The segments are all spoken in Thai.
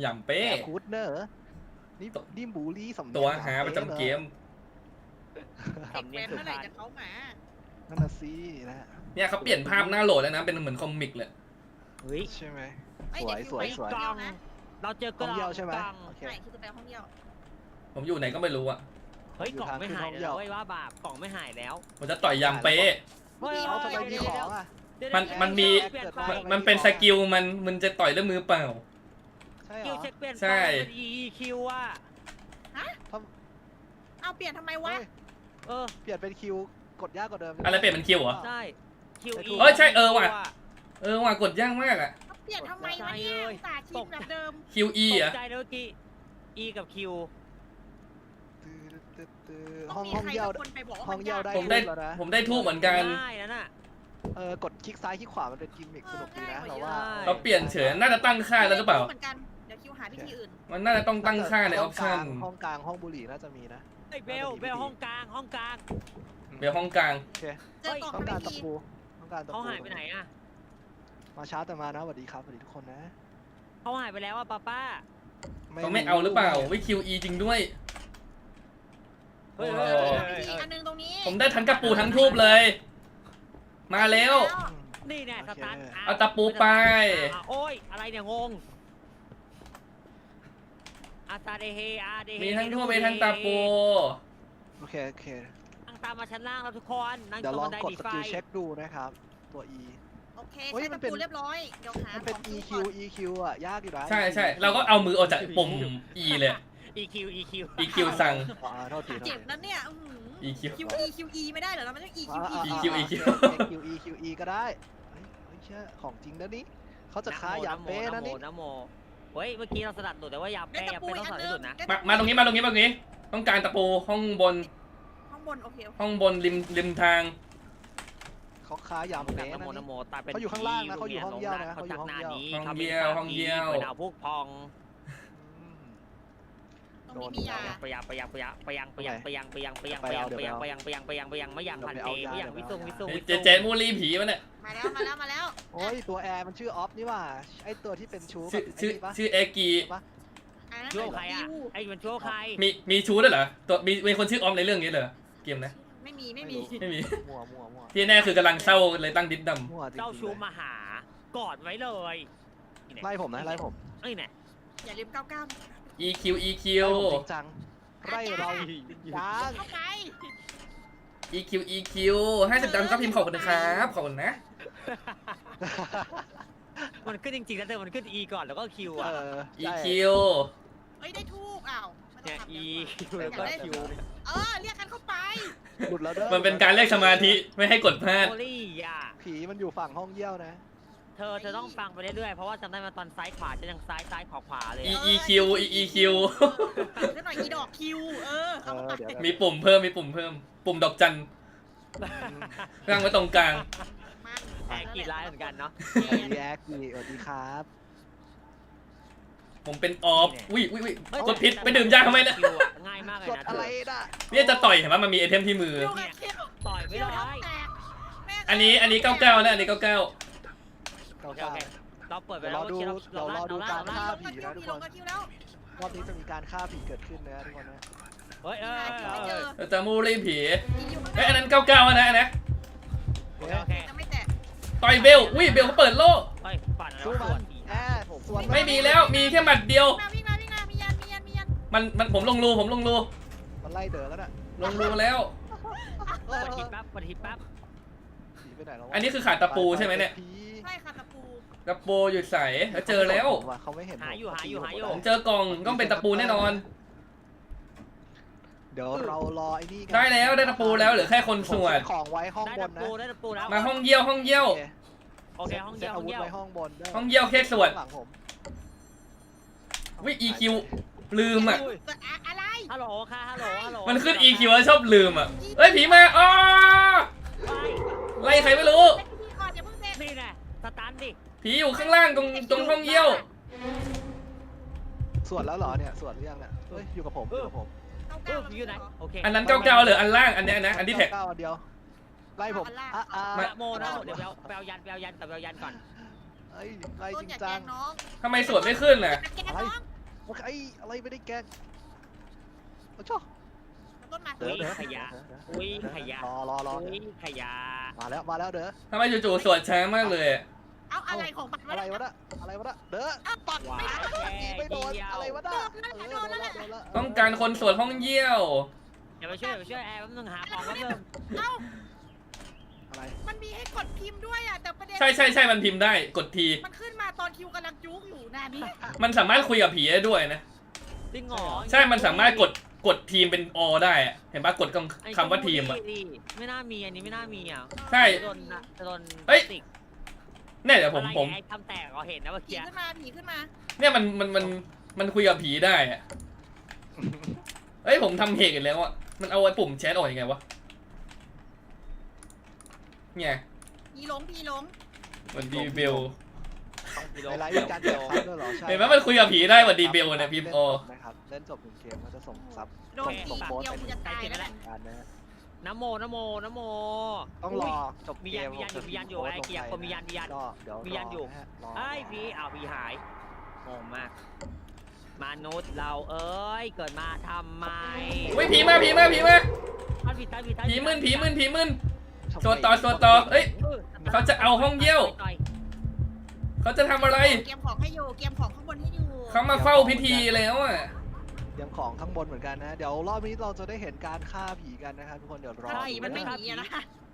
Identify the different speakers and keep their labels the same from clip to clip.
Speaker 1: อย่างเป๊
Speaker 2: แอะคูดเนอร์นี่นี่บูลลี่สำเนียง
Speaker 1: ตัวหาประจำเกม
Speaker 3: เด็กแว้นเมื่อไหร่จะเขาหมา
Speaker 2: นั่นน่ะสินะฮะ
Speaker 1: เนี่ยเขาเปลี่ยนภาพหน้าโหลดแล้วนะ เป็นเหมือนคอมิกเลย
Speaker 4: เฮ้ย
Speaker 2: ใช่ไหม
Speaker 3: ไอ้
Speaker 2: สวย
Speaker 3: เด็ก
Speaker 2: สวย
Speaker 3: อ
Speaker 2: สวย
Speaker 3: ห้องเดีนะ
Speaker 4: เราเจอก
Speaker 2: ห้
Speaker 4: ล่
Speaker 2: อ
Speaker 4: องง
Speaker 2: เยี่ยวใช่ไหม
Speaker 4: กล่อง
Speaker 2: โอเค
Speaker 3: ใช่คือจะไปห้องเดียว
Speaker 1: ผมอยู่ไหนก็ไม่รู้อะ
Speaker 4: เฮ้ย
Speaker 2: อยู่
Speaker 4: กล่อง
Speaker 2: ทาง
Speaker 4: ไม่
Speaker 2: ขึ้น
Speaker 4: หาย
Speaker 2: ห้อง
Speaker 4: แล้
Speaker 2: เยี่ยวว
Speaker 4: เว้ยว่าบาปกล่องไม่หายแล้ว
Speaker 1: ผมจะต่อยอย่างเป๊ะ
Speaker 4: เฮ้ย
Speaker 2: เอาทำไมมี
Speaker 4: เดี๋ยว
Speaker 2: ของอะ
Speaker 4: เดี๋ยว
Speaker 1: มัน
Speaker 4: เดี๋ยว
Speaker 1: มันมี
Speaker 4: เปลี่ยนไป
Speaker 1: มันมันเป็นสกิลมันมันจะต่อยด้วยมือเปล่า
Speaker 2: ใช่เหร
Speaker 4: คิว
Speaker 2: อ
Speaker 4: เช็คเปลี่ยน
Speaker 1: ใช่
Speaker 4: ไปเป็น EQ อะ
Speaker 3: เอาเปลี่ยนทำไมวะ
Speaker 2: เฮ้ย
Speaker 4: เออ
Speaker 2: เปลี่ยนเป็นคิวกดยากกว่าเดิม
Speaker 1: อะไรเปลี่ยนเป็นคิวเหรอ
Speaker 4: ใช่ QE
Speaker 1: เอ้ยใช่เออว่ะ เออว่ากดยากมากอะ
Speaker 3: เอาเปลี่ยนทำไมวะเนี่ยอุตส่าห์ชิมแบบเดิม
Speaker 1: QE
Speaker 4: ต
Speaker 1: อะ
Speaker 4: กใจเลยเมื่อกี้ E กับ Q
Speaker 2: ตื้อตื้อตื้อ
Speaker 3: ต้
Speaker 2: ห้
Speaker 3: อ
Speaker 2: องง
Speaker 3: มี
Speaker 2: ห้อง
Speaker 3: ใคร
Speaker 2: เยี่ยว
Speaker 3: สักคนไปบอกว่า
Speaker 2: ห้
Speaker 3: มั
Speaker 2: อง
Speaker 3: น
Speaker 2: เยี่ย
Speaker 3: ยาวก
Speaker 2: ได้
Speaker 1: ผมได้
Speaker 2: รูปแล้วนะ
Speaker 1: ผมได้ทูบเหมือนกัน
Speaker 4: ได้แล้วน่ะ
Speaker 2: เออกดคลิกซ้ายคลิกขวามันเป็นกิมมิคสนุกดีนะเราว่า
Speaker 1: เขาเปลี่ยนเฉย น่าจะตั้งค่าแล้วหรือเปล่า
Speaker 3: เหมือนกันเดี๋ยว คิวหาวิธีอื่น
Speaker 1: มันน่าจะต้องตั้งค่าในออปชั่น
Speaker 2: ห้องกลางห้องบุหรี่น่าจะมีนะ
Speaker 4: ไอ้ยเบลเบลห้องกลางห้องกลาง
Speaker 1: เดี๋ยวห้องกลาง
Speaker 2: โอเค
Speaker 3: เจอกล่อง
Speaker 2: ต้อง
Speaker 3: ทำ
Speaker 2: การ
Speaker 3: วิ
Speaker 2: ตะ
Speaker 3: ธี
Speaker 2: ปูต้องการตะปู
Speaker 4: เขาหายไปไหนอะ
Speaker 2: มาช้าแต่มานะสวัสดีครับสวัสดีทุกคนนะ
Speaker 4: เขาหายไปแล้วอะป้าป้า
Speaker 1: เขาไม่เอาหรือเปล่าวิ QE จริงด้วย
Speaker 4: เฮ้ย
Speaker 1: โอ้
Speaker 4: เฮ้ย
Speaker 1: โห
Speaker 4: เฮ้ย
Speaker 3: อันนึงตรงนี้
Speaker 1: ผมได้ทั้งกระปูทั้งทูบเลย มาแล้ว
Speaker 2: อืม
Speaker 4: นี่แน่สตาร์ท
Speaker 1: เอาตะปูไป
Speaker 4: อะโอ้ยอะไรเนี่ยงง อาซาเดเฮอาเดเฮ
Speaker 1: มีทั้งทูบมีทั้งตะปู
Speaker 2: โอเคโอเค
Speaker 4: นั่งตามมาชั้นล่างแล้วทุกคนนั่ง
Speaker 2: เดี๋ยว
Speaker 4: ตรง
Speaker 2: ลอ
Speaker 4: บั
Speaker 2: ง
Speaker 4: นได
Speaker 2: กด
Speaker 4: ดี
Speaker 2: ส
Speaker 4: ไฟ
Speaker 2: กิลเช็คดูนะครับ ตัว E
Speaker 3: โอเค
Speaker 2: เฮ้ย
Speaker 3: ใช้
Speaker 2: มั
Speaker 3: ตะ
Speaker 2: นเป็น
Speaker 3: ปูเรียบร้อย เดี๋ยวหา
Speaker 2: มันเป็น
Speaker 3: ของ
Speaker 2: EQ
Speaker 3: ก่อน
Speaker 2: EQ อะ ยากอยู่นะ
Speaker 1: ใช่ใช่เราก็เอามือออกจากปุ่ม E เลย
Speaker 4: EQ EQ
Speaker 1: EQ สั่ง
Speaker 2: อ่าโทษทีโทษที
Speaker 3: เจ็บนั่นเนี่ยอื้อหือ
Speaker 1: EQ
Speaker 3: Q E Q E ไม่ได้เหรอเราไม่ต้อง E Q
Speaker 2: อ่า
Speaker 3: E
Speaker 2: อ่า
Speaker 1: EQ
Speaker 2: อ่า
Speaker 1: EQ
Speaker 2: EQ EQ E ก็ได้เฮ้ยเฮ้ยเชื่อของจริงนะนี่เขาจะค้ายาเป้นะ
Speaker 4: นะโม
Speaker 2: นี่
Speaker 4: นะโมเฮ้ย เมื่อกี้เราสลัดหลุดแต่ว่ายา
Speaker 3: ได้
Speaker 4: เป้
Speaker 3: ตะ
Speaker 4: ยา
Speaker 3: ปู
Speaker 4: เป้
Speaker 3: อี
Speaker 4: ต้อกง
Speaker 3: อั
Speaker 4: ส
Speaker 3: น
Speaker 4: ลัด
Speaker 3: นึ
Speaker 4: ที่สุดนะ
Speaker 3: งได้
Speaker 1: มามาตรงนี้มาตรงนี้มาตรงนี้ ต้องการตะปูห้องบน
Speaker 3: ข้างบนโอเคโอเค
Speaker 1: ห้องบนริมริมทาง
Speaker 2: เขาค้ายา
Speaker 4: นะ
Speaker 2: เป้
Speaker 4: โม
Speaker 2: นะ
Speaker 4: นะ
Speaker 2: นี่
Speaker 4: โมตาเป็น
Speaker 2: เขาอยู่ข้างล่างนะเขาอยู่ห้องเยี่ยวนะ
Speaker 4: เขา
Speaker 2: เขาอยู่
Speaker 4: ชัก
Speaker 2: ห้อง
Speaker 4: หน้า
Speaker 2: เยี่ยว
Speaker 4: นี้
Speaker 1: ห้อง
Speaker 4: ทำ
Speaker 1: เยี่
Speaker 4: เป็น
Speaker 1: ยว
Speaker 4: ปาก
Speaker 1: ห้องเยี่ยว
Speaker 4: เหมือนเอาพวกพอง
Speaker 2: อืม
Speaker 3: ตรงนี้มียา
Speaker 4: ไปยังไปยังไปยังไปยังไปยังไปยังไปยังไปยังไปยังไปยังไปยังไปยังไปยังไปยังไม่ยังพันเตไม่ยังวิสุงวิสุงวิ
Speaker 1: เจ
Speaker 4: สุง
Speaker 1: เจมูรีผีมันเนี่ย
Speaker 3: มาแล้วมาแล้วมาแล้ว
Speaker 2: โอ้ยตัวแอร์มันชื่อออฟนี่ว่าไอตัวที่เป็นชู
Speaker 1: ชื่อ
Speaker 2: กับไชื่
Speaker 1: อ
Speaker 2: นี่ปะ
Speaker 1: ชื่อเอกี
Speaker 2: ปะ
Speaker 3: อะ
Speaker 4: ชั่วใครอะไอ้มันชั่วใคร
Speaker 1: มีมีชูด้วยเหรอตัวมีมีคนชื่อออมในเรื่องนี้เหรอเกมนะ
Speaker 3: ไม่มีไม่มี
Speaker 1: ไม่มี
Speaker 2: มั่วมั่วมั่ว
Speaker 1: ที่แน่คือกำลังเศร้าเลยตั้งดิสด
Speaker 2: มั่วจริงๆ
Speaker 4: เจ้าชู
Speaker 2: เลย
Speaker 4: มาหากอดไว้เลยนี่แน่
Speaker 2: ไล่ผมนะไล่ผม
Speaker 4: ไอ้แน่
Speaker 3: อย่าลืมก้าวก้าวำ
Speaker 1: EQ EQ
Speaker 2: ไล่ผมจริงจังไล่เรายัง
Speaker 3: เข้าไป
Speaker 1: EQ EQ ให้สิบดำก็พิมพ์ขอบคุณนะครับขอบคุณนะ
Speaker 4: มันขึ้นจริงๆแล้วแต่มันขึ้น E ก่อนแล้วก็ Q
Speaker 2: เอ
Speaker 4: อะ
Speaker 2: อใช่
Speaker 1: EQ
Speaker 3: เฮ้ยได้ทูบอ้าวไม่ต้
Speaker 4: เนี่
Speaker 3: อง
Speaker 4: ย
Speaker 3: ทำ
Speaker 4: E
Speaker 3: เดี๋ยว
Speaker 4: แล้วก็
Speaker 3: ได้
Speaker 4: Q
Speaker 3: เออเรียกกันเข้าไป
Speaker 2: หลุดแล้วเด้อ
Speaker 1: มันเป็นการเรียกสมาธิไม่ให้กดพลาด
Speaker 4: โอลี่อะ
Speaker 2: ผีมันอยู่ฝั่งห้องเยี่ยวนะ
Speaker 4: เธอเธอต้องฟังไปเรื่อยๆ เพราะว่าจำได้มาตอนซ้ายขวาจะยังซ้ายซ้ายขวาขวาเลย
Speaker 1: E
Speaker 4: อะ
Speaker 1: EQ EQ
Speaker 3: เดี๋ยวหน่อยอีดอกคิว เออ
Speaker 2: เอ
Speaker 3: เข้า
Speaker 2: อ
Speaker 3: ไป
Speaker 2: เดี๋ยว
Speaker 1: มีปุ่มเพิ่มมีปุ่มเพิ่ม ปุ่มดอกจันร่างไว้ตรงกลาง
Speaker 3: มัน
Speaker 4: แอบกินร้ายเหมือนกันเนาะ
Speaker 2: รีแอคดีสวัสดีครับ
Speaker 1: ผมเป็นออฟวิวิวิกดผิดไปดื่มยาทำไมเนี่ย
Speaker 4: คิวอะง่ายมากเลย
Speaker 2: กด
Speaker 4: นะ
Speaker 2: อะไรน่ะ
Speaker 1: เนี่ยจะต่อยเห็นว่ามันมีไอเทมที่มือ
Speaker 3: คิวกับคิว
Speaker 4: ต่อยไม่
Speaker 3: คิว
Speaker 4: ได้
Speaker 3: ท้องแตกแม่ง
Speaker 1: อันนี้อันนี้เก้าเก้านะอันนี้เก้าเก้า
Speaker 2: เก่า
Speaker 4: โอเคโอเคเราเปิดไป
Speaker 2: เดี๋ยว
Speaker 4: แล้ว
Speaker 2: รอดู
Speaker 4: เรา
Speaker 2: เดี๋ยวรอดู
Speaker 4: เรา
Speaker 2: การ
Speaker 4: เรา
Speaker 2: ฆ่า
Speaker 3: ลงกับคิวลงกับคิวแล้ว
Speaker 2: ๆรอบนี้จะมีการฆ่าผีเกิดขึ้นนะทุกคนนะ
Speaker 4: เฮ้ยเออ
Speaker 3: หาคิวไม่เจอ
Speaker 1: เราจะมูรีผี
Speaker 3: คิวอยู่ข้างห
Speaker 1: เอ้ยอัน
Speaker 3: น้า
Speaker 1: นั้นเก้าเก้านะอันนะ
Speaker 4: โอเค
Speaker 3: ตะ
Speaker 1: ต่อยเบลอุ้ยเบลเขาเปิดโล่
Speaker 4: เฮ้ยปั่นแล้ว
Speaker 2: สู้
Speaker 4: ส
Speaker 2: มั
Speaker 4: วน
Speaker 2: น
Speaker 4: อีก
Speaker 2: แอร์ส่วน
Speaker 1: ไม่มีแล้วมีแค่หมัดเดียว
Speaker 3: วิ่งมาวิ่งมาวิ่งมามียันมียันมียัน
Speaker 1: มันมันผมลงรูผมลงรู
Speaker 2: มันไล่เด๋อแล้วน่ะ
Speaker 1: ลงรูแล้ว
Speaker 2: เออ
Speaker 4: ปฏิทินแป๊บปฏิทินแป๊บ
Speaker 2: ผีไปไหนแล้ววะ
Speaker 1: อันนี้คือขาดตะปูใช่ไหมเนี่ย
Speaker 2: ผี
Speaker 3: ใช่ค่ะตะปู
Speaker 1: ตะปูอยู่ใสแล้วเจอแล้ว
Speaker 2: ว่ะเขาไม่เห็น
Speaker 4: หาอยู่หาอยู่หาอยู่
Speaker 1: ผมเจอกล่องต้องเป็นตะปูแน่นอน
Speaker 2: เดี๋ยวเรารอไอ้นี่กั
Speaker 1: ได้แล้วได้ตะปูแล้วเหลือแค่คนสวด
Speaker 2: ผมเซ็ตของไว้ห้อง
Speaker 4: ได้
Speaker 2: บ
Speaker 4: ตะ
Speaker 2: นนะ
Speaker 4: ปูได้ตะปูแล้ว
Speaker 1: มาห้องเยี่ยวห้องเยี่ยว
Speaker 2: โอเค
Speaker 4: โอเคห้องเยี่ยว
Speaker 2: ซ็ต
Speaker 4: ห้องเยี่ยว
Speaker 2: ไว้ห้องบนได้
Speaker 1: ห้องเยี่ยวแค่สวด
Speaker 2: ข้างหลังผม
Speaker 1: วิ EQ ลืมอะ
Speaker 3: เกิดอะอะไร
Speaker 4: ฮัลโหลค่ะฮัลโหลฮัลโหล
Speaker 1: มันขึ้น EQ แล้วชอบลืมอะเอ้ยผีมาอ๋อ
Speaker 4: ไป
Speaker 1: ไล่ใครไม่รู้
Speaker 3: เซ็ตพิธีก่อนอย่าเพิ่งเซ็ต
Speaker 4: นี่แน่สตันดิ
Speaker 1: ผีอยู่ข้างล่างตรงตรงห้องเยี่ยว
Speaker 2: สวดแล้วเหรอเนี่ยสวดหรือยังเนี่ยเฮ้ยอยู่กับผมอยู่กับผม
Speaker 3: เก้า
Speaker 4: เอ
Speaker 3: เก้า
Speaker 4: ออยู่ไหนโอเค
Speaker 1: อันนั้นเก้าเก้าเหรออันล่างอันเนี้ยนะอันที่แท็ก
Speaker 2: เก้าอันเดียว ไล่ผมอะอะ
Speaker 4: นะโมนะโมเดี๋ยวแปลแปลยันแปลยันแต่แปลยันก่อน
Speaker 2: เอ้ยไล่
Speaker 3: ต้
Speaker 2: จ
Speaker 3: น
Speaker 2: ริง
Speaker 3: อย่า
Speaker 2: จั
Speaker 3: แกล้
Speaker 2: ง
Speaker 3: งน้อง
Speaker 1: ทำไมสวดไม่ขึ้น
Speaker 3: อย่า
Speaker 1: น่ะ
Speaker 3: แกล้งน้อง
Speaker 2: โอเคไอ้อะไรไม่ได้แกล้งโอ้ชอ
Speaker 3: ต้นมา
Speaker 2: เด้อเด้อ
Speaker 4: ขยะ
Speaker 2: เด้อเด้อ
Speaker 4: อุ้ยขยะ
Speaker 2: รอรอรอ
Speaker 4: อุ้ยขยะ
Speaker 2: มาแล้วมาแล้วเด้อ
Speaker 1: ทำไมจู่ๆสวดช้ามากเลยอะ
Speaker 3: เอาอะไรของมัน
Speaker 2: อะไรวะน่ะอะไรวะน่ะเด้อปัก
Speaker 4: ว้า
Speaker 2: ไม่
Speaker 4: ว
Speaker 2: ไม่โดนอะไรวะน่ะ
Speaker 3: โดนแล้วแหละโดนแล้วแหละ
Speaker 2: เโดนแล้ว
Speaker 1: ต้องการคนสวดห้องเยี่ยว
Speaker 4: อย่าไปช่วยอย่าไปช่วยแอร์แป๊บนึงหาของแป๊บนึง
Speaker 3: เอ้า
Speaker 2: อะไร
Speaker 3: มันมีให้กดพิมพ์ด้วยอะแต่ประเด็น
Speaker 1: ใช่ใช่ใช่มันพิมพ์ได้กดที
Speaker 3: มันขึ้นมาตอนคิวกำลังจุกอยู่นะนี่
Speaker 1: มันสามารถคุยกับผีได้ด้วยนะ
Speaker 4: จริงเหรอ
Speaker 1: ใช่มันสามารถกดกดทีมเป็นอได้อะเห็นปะกดคำคำว่าทีมอะ
Speaker 4: ดิไม่น่ามีอันนี้ไม่น่ามีอะ
Speaker 1: ใช่
Speaker 4: จะโดนนะจะโดน
Speaker 1: เฮ้ย
Speaker 4: ติก
Speaker 1: เนี่ยเดี๋ยวผม
Speaker 4: อะไร
Speaker 1: ผม
Speaker 4: ไอ้ทำแตกเราเห็นนะเมื่อ
Speaker 3: ผี
Speaker 4: กี้
Speaker 3: ขึ้นมาผีขึ้นมา
Speaker 1: เนี่ยมันมันมัน มันคุยกับผีได้อะเอ้ยผมทำเหตุอีกแล้วอะมันเอาไอ้ปุ่มแชทออกยังไงวะ เนี่ย
Speaker 3: ผีหลงผีหลง
Speaker 1: วันดีเบล
Speaker 4: ต้องกิโล
Speaker 2: ในไลฟ์มีการแจกซับด้วยเหรอใช่
Speaker 1: เห็นไหมมันคุยกับผีได้วันดีเบลเนี่ยพิมพ์อ
Speaker 2: นะครับเล่นจบหนึ่งเกมก็จะส่งซับ
Speaker 3: โดนผีเดียวมึงจะตายแล้วแหละ
Speaker 2: การนะ
Speaker 4: น้ำโมน้ำโมน้ำโม
Speaker 2: ต้องรอจบ
Speaker 4: มี
Speaker 2: เก
Speaker 4: ยัน
Speaker 2: ม
Speaker 4: มียันอยู่มียันอยู่ไอ้เกียร์คนมียันมียัน
Speaker 2: ก็เดี๋ยว
Speaker 4: มียันอยู่
Speaker 2: รนะฮะรอ
Speaker 4: ไอ้ยพี่อ้าวพี่หายงงมาก มนุษย์เราเอ้ยเกิดมาทำไม
Speaker 1: เฮ้ยผีมาผีมาผีมา
Speaker 4: ท่านผิดท่านผิดท่าน
Speaker 1: ผี
Speaker 4: ผิด
Speaker 1: มึนผีมึนผีมึน
Speaker 2: ทำไม
Speaker 1: สวดต่อสวดต่อเอ้ย
Speaker 4: ออ
Speaker 1: เขาจะเอาห้องเยี่ยว
Speaker 4: หน่อ
Speaker 1: เขาจะทำอะไร
Speaker 3: เกมของให้อยู่เกมของข้างบนให้อยู่
Speaker 1: เขามาเฝ้าพิธีแล้วอะ
Speaker 2: เตรียมของข้างบนเหมือนกันนะ เดี๋ยวรอบนี้เราจะได้เห็นการฆ่าผีกันนะครับทุกคนเดี๋ยวรอ
Speaker 3: ถ้าผี
Speaker 2: ดู
Speaker 3: มันไม่ะหนีอะนะ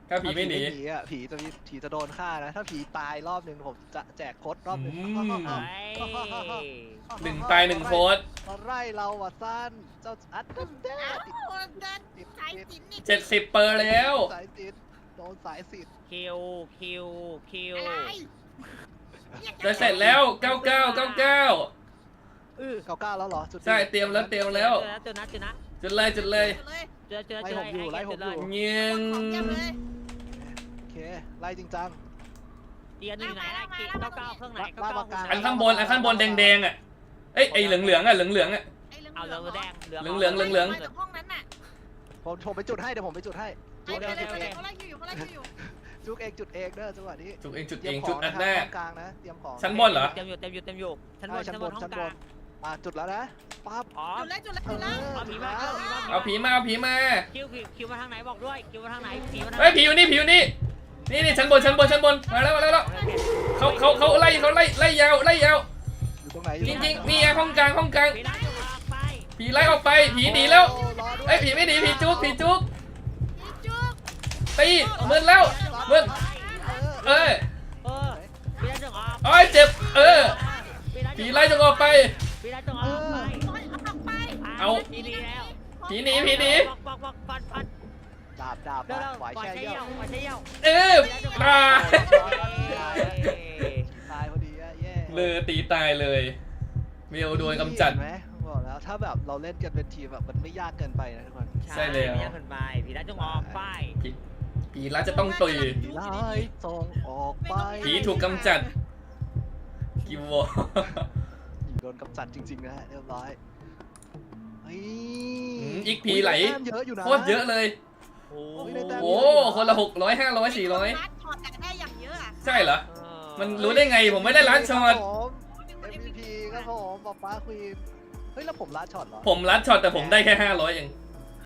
Speaker 1: ถ้าผีไม่หนี
Speaker 2: ถ้าผีอะผีจะมีผีจะโดนฆ่านะ ถ้าผีตายรอบหนึ่งผมจะแจกโค้ดรอบหนึ่ง
Speaker 1: อืม
Speaker 4: เฮ้ย
Speaker 1: หนึ่งตายหนึ่งโค้ด
Speaker 2: มาไล่เราว่ะสั้นเจ้าอัดดันเด้
Speaker 3: เอ้า
Speaker 2: ติด
Speaker 3: เดิน
Speaker 2: ติด
Speaker 3: สาย
Speaker 2: ติด
Speaker 3: สินนี่
Speaker 1: เจ็ดสิบเปอร์แล้ว
Speaker 2: สายติดโดนสายสิทธิ์
Speaker 4: คิวคิวคิว
Speaker 3: อะไร
Speaker 1: จะเสร็จแล้วเก้าเก้าเก้าเก้า
Speaker 4: เออ
Speaker 2: เก้าเก้าแล้วเหรอจุดนี้
Speaker 1: ใช่เตรียมแล้วเตรียมแล้ว
Speaker 4: เจอนะเจอนะ
Speaker 1: จุดเลยจุดเลย
Speaker 3: เลย
Speaker 4: เจอนะเจอเจอ
Speaker 2: ไล่ผมอยู่ไล่ผมอยู่
Speaker 1: เงี้ยง
Speaker 3: ของเยี่ยมเลย
Speaker 2: โอ เคไล่จริงจัง
Speaker 4: เตียนอยู่ไหนไอ้เก้าเก้าเครื่องไหน
Speaker 2: ว่า
Speaker 4: เก้า
Speaker 2: ว่า
Speaker 4: เก้า
Speaker 2: ว่า
Speaker 1: อันข้างบนอันข้างบนแดงๆอะเอ้ยไอเหลืองเหลืองๆอะเหลืองเหลืองๆอะ
Speaker 3: ไอ้เหลือง
Speaker 4: เอาเหลืองหรือแดงเหลือง
Speaker 1: เหลืองเหลืองเหลือง
Speaker 3: มาจากห้องนั้นน่ะ
Speaker 2: ผมผมไปจุดให้เดี๋ยวผมไปจุดให้
Speaker 3: ไอ้
Speaker 2: จุด
Speaker 3: ไป
Speaker 2: เอง
Speaker 3: เลย
Speaker 2: จุด
Speaker 3: ไป
Speaker 2: เอ
Speaker 3: เลย
Speaker 2: ง
Speaker 3: เขาไล่คิวอยู่เขาไล่คิวอยู่
Speaker 2: จุดเองจุดเองเด้อจังหวะนี้
Speaker 1: จุดเองจุด
Speaker 2: เต
Speaker 1: เอ
Speaker 2: รีย
Speaker 1: ง
Speaker 2: มข
Speaker 1: จุ
Speaker 2: อ
Speaker 1: ด
Speaker 2: ง
Speaker 1: อั
Speaker 2: นะ
Speaker 1: น
Speaker 2: ค
Speaker 1: แร
Speaker 2: รับ
Speaker 1: ก
Speaker 2: ห้องกลางนะเตรียมของ
Speaker 1: ชั้นบนเหรอ
Speaker 4: เต็มอยู่เต็มอยู่เต็มอยู่ชั้นบ
Speaker 2: ใช่
Speaker 4: น
Speaker 2: ชั้
Speaker 4: ชั้
Speaker 2: น
Speaker 4: น
Speaker 2: บบน
Speaker 4: นห้อ
Speaker 2: ชั้
Speaker 4: ง
Speaker 2: น
Speaker 4: ก
Speaker 2: บ
Speaker 4: ลาง
Speaker 2: นมาจุดแล้วนะปั๊บ
Speaker 4: อ๋อ
Speaker 3: จุดเลยจุดเลยจุดเลย
Speaker 4: เอาผีมาเอาผีมา
Speaker 1: เอาผีมาเอาผีมา
Speaker 4: คิวคิวคิวมาทางไหนบอกด้วยคิวมาทางไหนผีมาทางไหน
Speaker 1: เฮ้ยผีอยู่นี่ผีอยู่นี่ นี่นี่ชั้นบนชั้นบนชั้นบนมาแล้วมาแล้วมาแล้วเขาเขาเขาไล่เขาไล่ไล่ยาวไล่ยาว
Speaker 2: อยู่ตรงไหนอยู่
Speaker 1: จ
Speaker 2: ต
Speaker 1: ริ
Speaker 2: รงง
Speaker 1: ๆนี่ไงห้องกลางห้องกลาง
Speaker 4: ผีไล่ออกไป
Speaker 1: ผีไล่ออกไปผีหนีแล้ว
Speaker 2: โอ้รอด้วย
Speaker 1: เอ้ยผีไม่หนีผีจุกผีจุก
Speaker 3: อีจุก
Speaker 1: ตีมึนแล้วมึน
Speaker 2: เออ
Speaker 1: เอ้ย
Speaker 4: เออผีไล่จงออก
Speaker 1: โอ้ยเจ็บเออผีไล่จงออกไป
Speaker 4: ผีไล่จงออกไป
Speaker 3: โอ้ยเอาออกไป
Speaker 1: เอา
Speaker 4: ผีหนีแล้ว
Speaker 1: ผีหนีผีหนี
Speaker 4: บอกบอกบอกฟันฟัน
Speaker 2: ดาบดาบ
Speaker 4: เร็ว
Speaker 2: มา
Speaker 4: เร็ว
Speaker 2: ไหว
Speaker 4: ปล่อย
Speaker 2: แช่
Speaker 4: ใช้
Speaker 2: เยี่
Speaker 4: เยี่
Speaker 2: ย
Speaker 4: ยววปล่อยใช้เยี่ยว
Speaker 1: เออตาย
Speaker 2: ตายพอดีอะแย่
Speaker 1: เลยตีตายเลยเมลโดนกำจัด
Speaker 2: เห็นไหมบอกแล้วถ้าแบบเราเล่นกันเป็นทีมแบบมันไม่ยากเกินไปนะทุกคน
Speaker 1: ใช่แล้ว
Speaker 4: ผีไล่ขึ้นไปผีไล่จงออกไป
Speaker 1: ผีร้ายจะต้องตุย
Speaker 2: ผีร้ายส่งออกไป
Speaker 1: ผีถูกกำจัดกิววอ
Speaker 2: ผีโดนกำจัดจริงๆนะฮะเรียบร้อยเฮ้ย
Speaker 1: อืมอีกผีไหล
Speaker 2: แต้มเยอะอยู่นะ
Speaker 1: โคตรเยอะเลย
Speaker 4: โอ้
Speaker 2: โอ้ยได้แต้ม
Speaker 1: โอ้คนละหกร้อยห้าร้อยสี่ร้อย
Speaker 3: รัดถอดจากได้อย่างเยอะอะ
Speaker 1: ใช่เหรอ มันรู้ได้ไงผมไม่ได้ล้านช็อต
Speaker 2: ผม MVP ครับผมป๊าป๊าควีนเฮ้ยแล้วผมล้านช็อตเหรอ
Speaker 1: ผมลัดช็อตแต่ผมได้แค่ห้าร้อยเอง